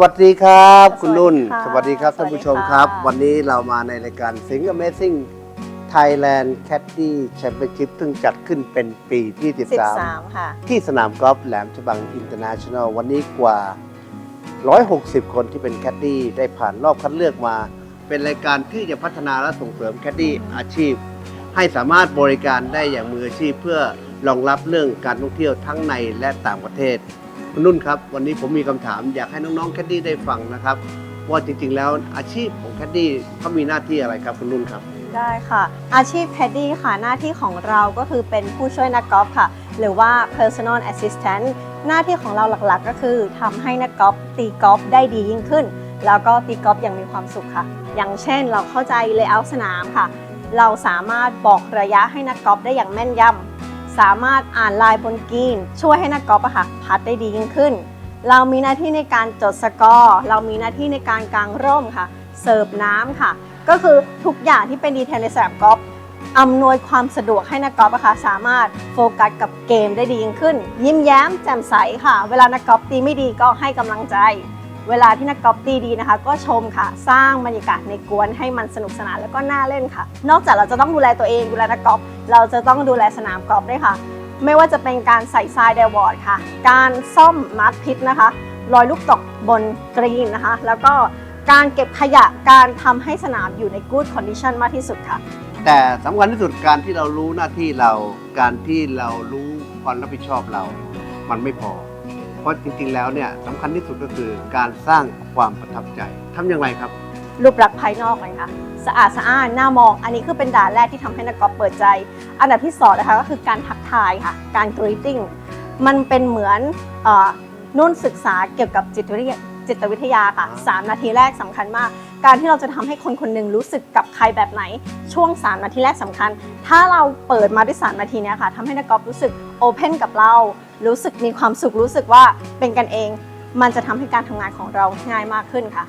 วัสดีครับ คุณนุ่นสสวัวัสสดีดีคค่ะรับท่านผู้ชมครับสวัสดีค่ะวันนี้เรามาในรายการ Sing Amazing Thailand Caddy Championship ซึ่งจัดขึ้นเป็นปีที่ 13 ค่ะ13ที่สนามกอล์ฟแหลมฉบังอินเตอร์เนชั่นแนลวันนี้กว่า 160 คนที่เป็นแคดดี้ได้ผ่านรอบคัดเลือกมา เป็นรายการที่จะพัฒนาและส่งเสริมแคดดี้อาชีพ ให้สามารถบริการได้อย่างมืออาชีพเพื่อรองรับเรื่องการท่องเที่ยวทั้งในและต่างประเทศ คุณนุ่นครับ วันนี้ผมมีคำถามอยากให้น้องๆแคดดี้ได้ฟังนะครับ ว่าจริงๆ แล้วอาชีพของแคดดี้เขามีหน้าที่อะไรครับคุณนุ่นครับ ได้ค่ะ อาชีพแคดดี้ค่ะหน้าที่ของเราก็คือเป็นผู้ช่วยนักกอล์ฟค่ะ หรือว่า personal assistant หน้าที่ของเราหลักๆ ก็คือทำให้นักกอล์ฟตีกอล์ฟได้ดียิ่งขึ้น แล้วก็ตีกอล์ฟอย่างมีความสุขค่ะ อย่างเช่นเราเข้าใจเลเยอร์สนามค่ะ เราสามารถบอกระยะให้นักกอล์ฟได้อย่างแม่นยำ สามารถอ่านลายบนกรีน ช่วยให้นักกอล์ฟอะค่ะพัดได้ดียิ่งขึ้น เรามีหน้าที่ในการจดสกอร์เรามีหน้าที่ในการกางร่มค่ะ เสิร์ฟน้ำค่ะ ก็คือทุกอย่างที่เป็นดีเทลในสนามกอล์ฟอำนวยความสะดวกให้นักกอล์ฟอะค่ะสามารถโฟกัสกับเกมได้ดียิ่งขึ้น ยิ้มแย้มแจ่มใสค่ะ เวลานักกอล์ฟตีไม่ดีก็ให้กำลังใจ เวลาที่นักกอล์ฟตีดีนะคะ ก็ชมค่ะ สร้างบรรยากาศในกวนให้มันสนุกสนานแล้วก็น่าเล่นค่ะ นอกจากเราจะต้องดูแลตัวเองดูแลนักกอล์ฟเราจะต้องดูแลสนามกอล์ฟด้วยค่ะ ไม่ว่าจะเป็นการใส่ทรายเดวอร์ดค่ะ การซ่อมมาร์คพิษนะคะรอยลูกตกบนกรีนนะคะ แล้วก็การเก็บขยะการทำให้สนามอยู่ใน good condition มากที่สุดค่ะ แต่สำคัญที่สุดการที่เรารู้หน้าที่เรา การที่เรารู้ความรับผิดชอบเรา มันไม่พอ เพราะจริงๆแล้วเนี่ยสำคัญที่สุดก็คือการสร้างความประทับใจทำอย่างไรครับ รูปลักษณ์ภายนอกเลยค่ะสะอาดสะอ้านน่ามอง อันนี้คือเป็นด่านแรกที่ทำให้นักกอล์ฟเปิดใจ อันดับที่สองนะคะก็คือการทักทายค่ะ การ greeting มันเป็นเหมือนเออนุ่นศึกษาเกี่ยวกับจิตวิทยาจิตวิทยาค่ะ อ่า 3 นาทีแรกสำคัญมาก การที่เราจะทำให้คนคนหนึ่งรู้สึกกับใครแบบไหน ช่วง 3 นาทีแรกสำคัญ ถ้าเราเปิดมาด้วย 3 นาทีเนี้ยค่ะทำให้นักกอล์ฟรู้สึกโอเพนกับเรา รู้สึกมีความสุขรู้สึกว่าเป็นกันเอง มันจะทำให้การทำงานของเราง่ายมากขึ้นค่ะ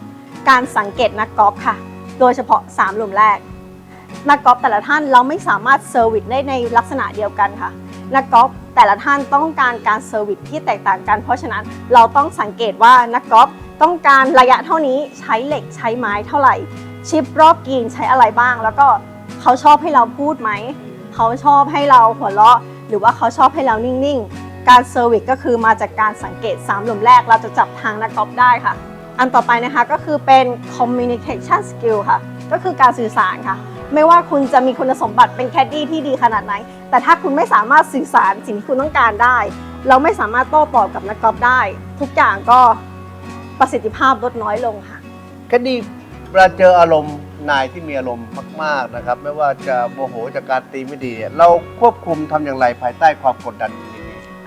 การสังเกตนักกอล์ฟค่ะ โดยเฉพาะ 3 หลุมแรก นักกอล์ฟแต่ละท่านเราไม่สามารถเซอร์วิสได้ในลักษณะเดียวกันค่ะนักกอล์ฟแต่ละท่านต้องการการเซอร์วิสที่แตกต่างกัน เพราะฉะนั้นเราต้องสังเกตว่านักกอล์ฟต้องการระยะเท่านี้ใช้เหล็กใช้ไม้เท่าไหร่ ชิปรอบกีนใช้อะไรบ้าง แล้วก็เขาชอบให้เราพูดไหม เขาชอบให้เราหัวเราะ หรือว่าเขาชอบให้เรานิ่งๆ การเซอร์วิสก็คือมาจากการสังเกต3หลุมแรกเราจะจับทางนักกอล์ฟได้ค่ะ อันต่อไปนะคะก็คือเป็น communication skill ค่ะ ก็คือการสื่อสารค่ะ ไม่ว่าคุณจะมีคุณสมบัติเป็นแคดดี้ที่ดีขนาดไหน แต่ถ้าคุณไม่สามารถสื่อสารสิ่งที่คุณต้องการได้ เราไม่สามารถโต้ตอบกับนักกอล์ฟได้ ทุกอย่างก็ประสิทธิภาพลดน้อยลงค่ะแคดดี้เวลาเจออารมณ์นายที่มีอารมณ์มาก ๆ นะครับ ไม่ว่าจะโมโหจากการตีไม่ดีเนี่ยเราควบคุมทำอย่างไรภายใต้ความกดดัน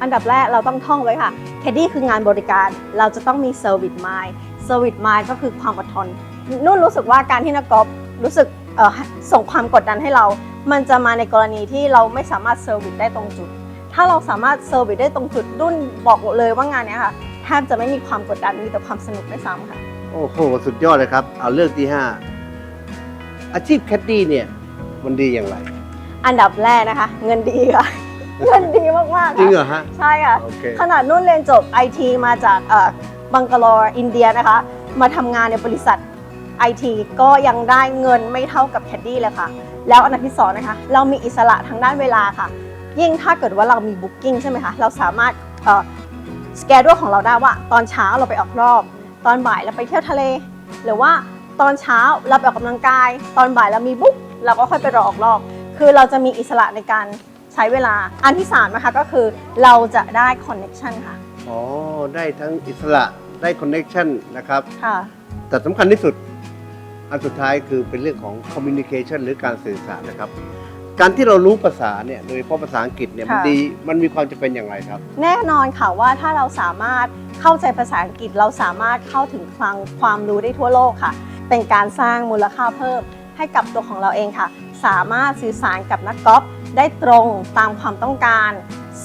อันดับแรกเราต้องท่องไว้ค่ะแคดดี้คืองานบริการเราจะต้องมีเซอร์วิสมายเซอร์วิสมายก็คือความอดทนนุ่นรู้สึกว่าการที่นักกอล์ฟรู้สึกเอ่อส่งความกดดันให้เรา มันจะมาในกรณีที่เราไม่สามารถเซอร์วิสได้ตรงจุด ถ้าเราสามารถเซอร์วิสได้ตรงจุดนุ่นบอกเลยว่างานเนี้ยค่ะแทบจะไม่มีความกดดันมีแต่ความสนุกด้วยซ้ำค่ะโอ้โหสุดยอดเลยครับ เอาเรื่องที่ 5 อาชีพแคดดี้เนี่ยมันดีอย่างไร อันดับแรกนะคะ เงินดีค่ะ เงินดีมากๆจริงค่ะเหรอฮะ ใช่ค่ะ โอเคขนาดนุ่นเรียนจบไอทีมาจากเอ่อบังกลอร์อินเดียนะคะ มาทำงานในบริษัทไอทีก็ยังได้เงินไม่เท่ากับแคดดี้เลยค่ะ แล้วอันดับที่สองนะคะ เรามีอิสระทางด้านเวลาค่ะ ยิ่งถ้าเกิดว่าเรามีบุ๊กิ้งใช่ไหมคะ เราสามารถสแกดูของเราได้ว่าตอนเช้าเราไปออกรอบ ตอนบ่ายเราไปเที่ยวทะเล หรือว่าตอนเช้าเราไปออกกำลังกาย ตอนบ่ายเรามีบุ๊กเราก็ค่อยไปรอออกรอบ คือเราจะมีอิสระในการ ใช้เวลาอันที่สามนะคะก็คือเราจะได้คอนเน็ชันค่ะ อ๋อ ได้ทั้งอิสระได้คอนเน็ชันนะครับ ค่ะ แต่สำคัญที่สุดอันสุดท้ายคือเป็นเรื่องของ communication หรือการสื่อสารนะครับ การที่เรารู้ภาษาเนี่ยโดยเฉพาะภาษาอังกฤษเนี่ยมันค่ะ ดีมันมีความจะเป็นอย่างไรครับ แน่นอนค่ะว่าถ้าเราสามารถเข้าใจภาษาอังกฤษเราสามารถเข้าถึงคลังความรู้ได้ทั่วโลกค่ะ เป็นการสร้างมูลค่าเพิ่มให้กับตัวของเราเองค่ะ สามารถสื่อสารกับนักกอล์ฟ ได้ตรงตามความต้องการ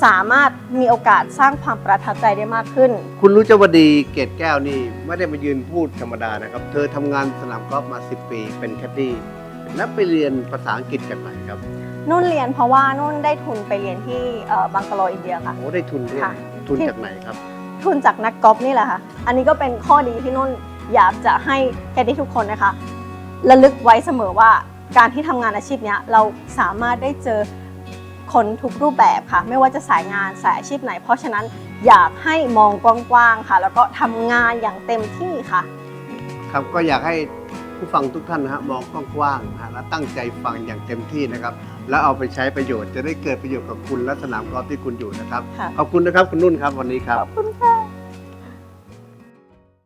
สามารถมีโอกาสสร้างความประทับใจได้มากขึ้น คุณรู้จวดีเกตแก้วนี่ไม่ได้มายืนพูดธรรมดานะครับ เธอทำงานสนามกอล์ฟมา 10 ปีเป็นแคดดี้และไปเรียนภาษาอังกฤษจากไหนครับ นุ่นเรียนเพราะว่านุ่นได้ทุนไปเรียนที่เอ่อบังกะโลอินเดียค่ะโอ้ได้ทุนด้วยค่ะ ทุนที่จากไหนครับทุทุนจากนักกอล์ฟนี่แหละค่ะ อันนี้ก็เป็นข้อดีที่นุ่นอยากจะให้แคดดี้ทุกคนนะคะระลึกไว้เสมอว่า การที่ทำงานอาชีพเนี้ยเราสามารถได้เจอคนทุกรูปแบบค่ะ ไม่ว่าจะสายงานสายอาชีพไหน เพราะฉะนั้นอยากให้มองกว้างๆค่ะ แล้วก็ทำงานอย่างเต็มที่ค่ะ ครับก็อยากให้ผู้ฟังทุกท่านนะฮะมองกว้างๆนะฮะและตั้งใจฟังอย่างเต็มที่นะครับ แล้วเอาไปใช้ประโยชน์จะได้เกิดประโยชน์กับคุณและสนามกอล์ฟที่คุณอยู่นะครับค่ะ ขอบคุณนะครับคุณนุ่นครับวันนี้ครับ ขอบคุณค่ะ